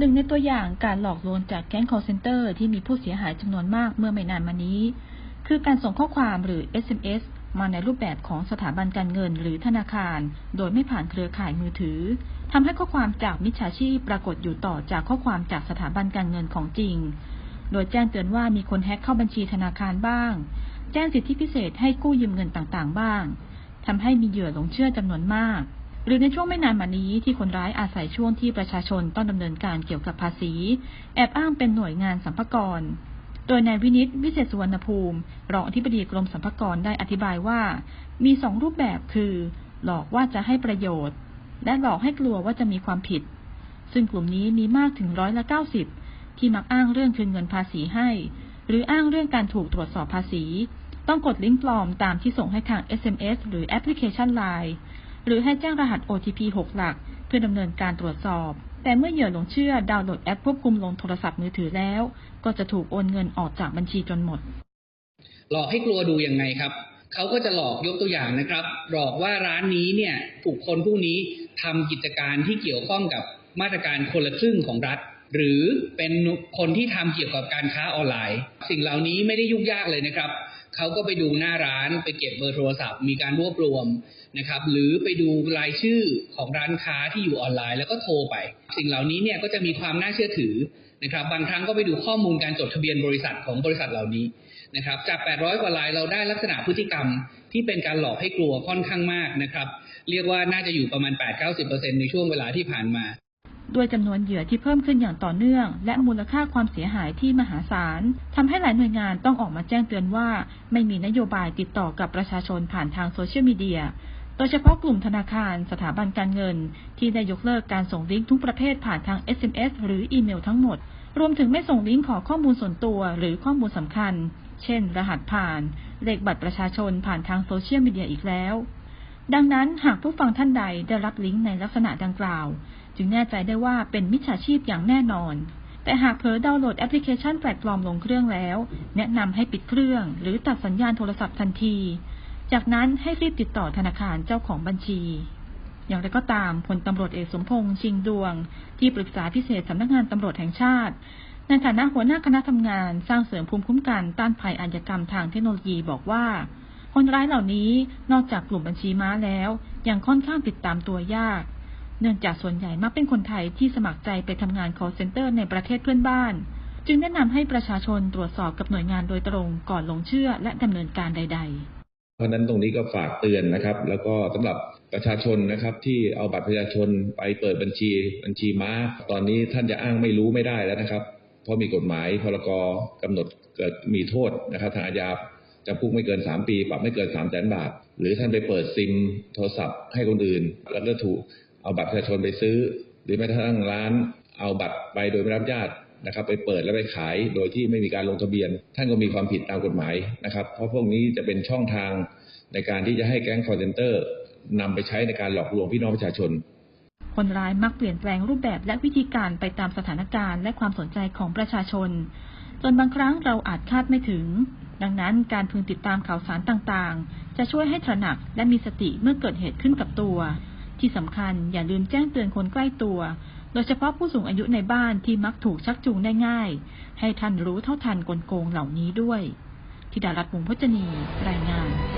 หนึ่งในตัวอย่างการหลอกลวงจากแก๊ง call center ที่มีผู้เสียหายจำนวนมากเมื่อไม่นานมานี้ คือการส่งข้อความหรือ SMS มาในรูปแบบของสถาบันการเงินหรือธนาคาร โดยไม่ผ่านเครือข่ายมือถือทำให้ข้อความจากมิจฉาชีพปรากฏอยู่ต่อจากข้อความจากสถาบันการเงินของจริง โดยแจ้งเตือนว่ามีคนแฮ็กเข้าบัญชีธนาคารบ้าง แจ้งสิทธิพิเศษให้กู้ยืมเงินต่างๆ บ้างทำให้มีเหยื่อหลงเชื่อจำนวนมาก หรือในช่วงไม่นานมานี้ที่คนร้ายอาศัยช่วงที่ประชาชนต้องดำเนินการเกี่ยวกับภาษี แอบอ้างเป็นหน่วยงานสัมภากรโดยนายวินิตวิเศษสุวรรณภูมิ รองอธิบดีกรมสัมภากรได้อธิบายว่า มีสองรูปแบบคือ หลอกว่าจะให้ประโยชน์ และหลอกให้กลัวว่าจะมีความผิด ซึ่งกลุ่มนี้มีมากถึงร้อยละเก้าสิบที่มักอ้างเรื่องคืนเงินภาษีให้ หรืออ้างเรื่องการถูกตรวจสอบภาษี ต้องกดลิงก์ปลอมตามที่ส่งให้ทาง SMS หรือแอปพลิเคชัน Line หรือให้แจ้งรหัส OTP 6 หลัก เพื่อดำเนินการตรวจสอบ แต่เมื่อเหยื่อหลงเชื่อดาวน์โหลดแอปควบคุมลงโทรศัพท์มือถือแล้ว ก็จะถูกโอนเงินออกจากบัญชีจนหมด หลอกให้กลัวดูยังไงครับเขาก็จะหลอกยกตัวอย่างนะครับ หลอกว่าร้านนี้เนี่ยบุคคลผู้นี้ทำกิจการที่เกี่ยวข้องกับมาตรการคนละครึ่งของรัฐ หรือเป็นคนที่ทำเกี่ยวกับการค้าออนไลน์ สิ่งเหล่านี้ไม่ได้ยุ่งยากเลยนะครับ เขาก็ไปดูหน้าร้านไปเก็บเบอร์โทรศัพท์ มีการรวบรวมนะครับ หรือไปดูรายชื่อของร้านค้าที่อยู่ออนไลน์ แล้วก็โทรไป สิ่งเหล่านี้เนี่ยก็จะมีความน่าเชื่อถือนะครับ บางครั้งก็ไปดูข้อมูลการจดทะเบียนบริษัทของบริษัทเหล่านี้นะครับ จาก 800 กว่ารายเราได้ลักษณะพฤติกรรมที่เป็นการหลอกให้กลัวค่อนข้างมากนะครับ เรียกว่าน่าจะอยู่ประมาณ 8-90%ในช่วงเวลาที่ผ่านมา ด้วยจำนวนเหยื่อที่เพิ่มขึ้นอย่างต่อเนื่อง และมูลค่าความเสียหายที่มหาศาลทำให้หลายหน่วยงานต้องออกมาแจ้งเตือนว่า ไม่มีนโยบายติดต่อกับประชาชนผ่านทางโซเชียลมีเดียโดยเฉพาะกลุ่มธนาคารสถาบันการเงิน ที่ได้ยกเลิกการส่งลิงก์ทุกประเภทผ่านทาง SMS หรืออีเมลทั้งหมด รวมถึงไม่ส่งลิงก์ขอข้อมูลส่วนตัวหรือข้อมูลสำคัญ เช่น รหัสผ่าน เลขบัตรประชาชนผ่านทางโซเชียลมีเดียอีกแล้ว ดังนั้นหากผู้ฟังท่านใดได้รับลิงก์ในลักษณะดังกล่าว จึงแน่ใจได้ว่าเป็นมิจฉาชีพอย่างแน่นอน แต่หากเผลอดาวน์โหลดแอปพลิเคชันแปลกปลอมลงเครื่องแล้ว แนะนำให้ปิดเครื่อง หรือตัดสัญญาณโทรศัพท์ทันที จากนั้นให้รีบติดต่อธนาคารเจ้าของบัญชี อย่างไรก็ตามพลตำรวจเอกสมพงษ์ชิงดวง ที่ปรึกษาพิเศษสำนักงานตำรวจแห่งชาติในฐานะหัวหน้าคณะทำงานสร้างเสริมภูมิคุ้มกันต้านภัยอาชญากรรมทางเทคโนโลยีบอกว่า คนร้ายเหล่านี้นอกจากกลุ่มบัญชีม้าแล้ว ยังค่อนข้างติดตามตัวยาก เนื่องจากส่วนใหญ่มักเป็นคนไทยที่สมัครใจไปทำงาน call center ในประเทศเพื่อนบ้าน จึงแนะนำให้ประชาชนตรวจสอบกับหน่วยงานโดยตรงก่อนลงเชื่อและดำเนินการใดๆเพราะนั้นตรงนี้ก็ฝากเตือนนะครับ แล้วก็สำหรับประชาชนนะครับ ที่เอาบัตรประชาชนไปเปิดบัญชีบัญชีม้า ตอนนี้ท่านจะอ้างไม่รู้ไม่ได้แล้วนะครับ เพราะมีกฎหมายพรกกำหนดเกิดมีโทษนะครับทางอาญา จำคุกไม่เกิน 3 ปี ปรับไม่เกิน3 0 0แสนบาท หรือท่านไปเปิดซิมโทรศัพท์ให้คนอื่น แล้วก็ถูกเอาบัตรประชาชนไปซื้อ หรือแม้กระทั่งร้านเอาบัตรไปโดยไม่รับญาตนะครับไปเปิดแล้วไปขายโดยที่ไม่มีการลงทะเบียน ท่านก็มีความผิดตามกฎหมายนะครับ เพราะพวกนี้จะเป็นช่องทางในการที่จะให้แก๊งคอร์เซนเตอร์นำไปใช้ในการหลอกลวงพี่น้องประชาชน คนร้ายมักเปลี่ยนแปลงรูปแบบและวิธีการไปตามสถานการณ์และความสนใจของประชาชน จนบางครั้งเราอาจคาดไม่ถึง ดังนั้นการพึงติดตามข่าวสารต่างๆ จะช่วยให้ตระหนักและมีสติเมื่อเกิดเหตุขึ้นกับตัว ที่สำคัญอย่าลืมแจ้งเตือนคนใกล้ตัว โดยเฉพาะผู้สูงอายุในบ้านที่มักถูกชักจูงได้ง่าย ให้ท่านรู้เท่าทันกลโกงเหล่านี้ด้วย ธิดารัตน์วงพจนี รายงาน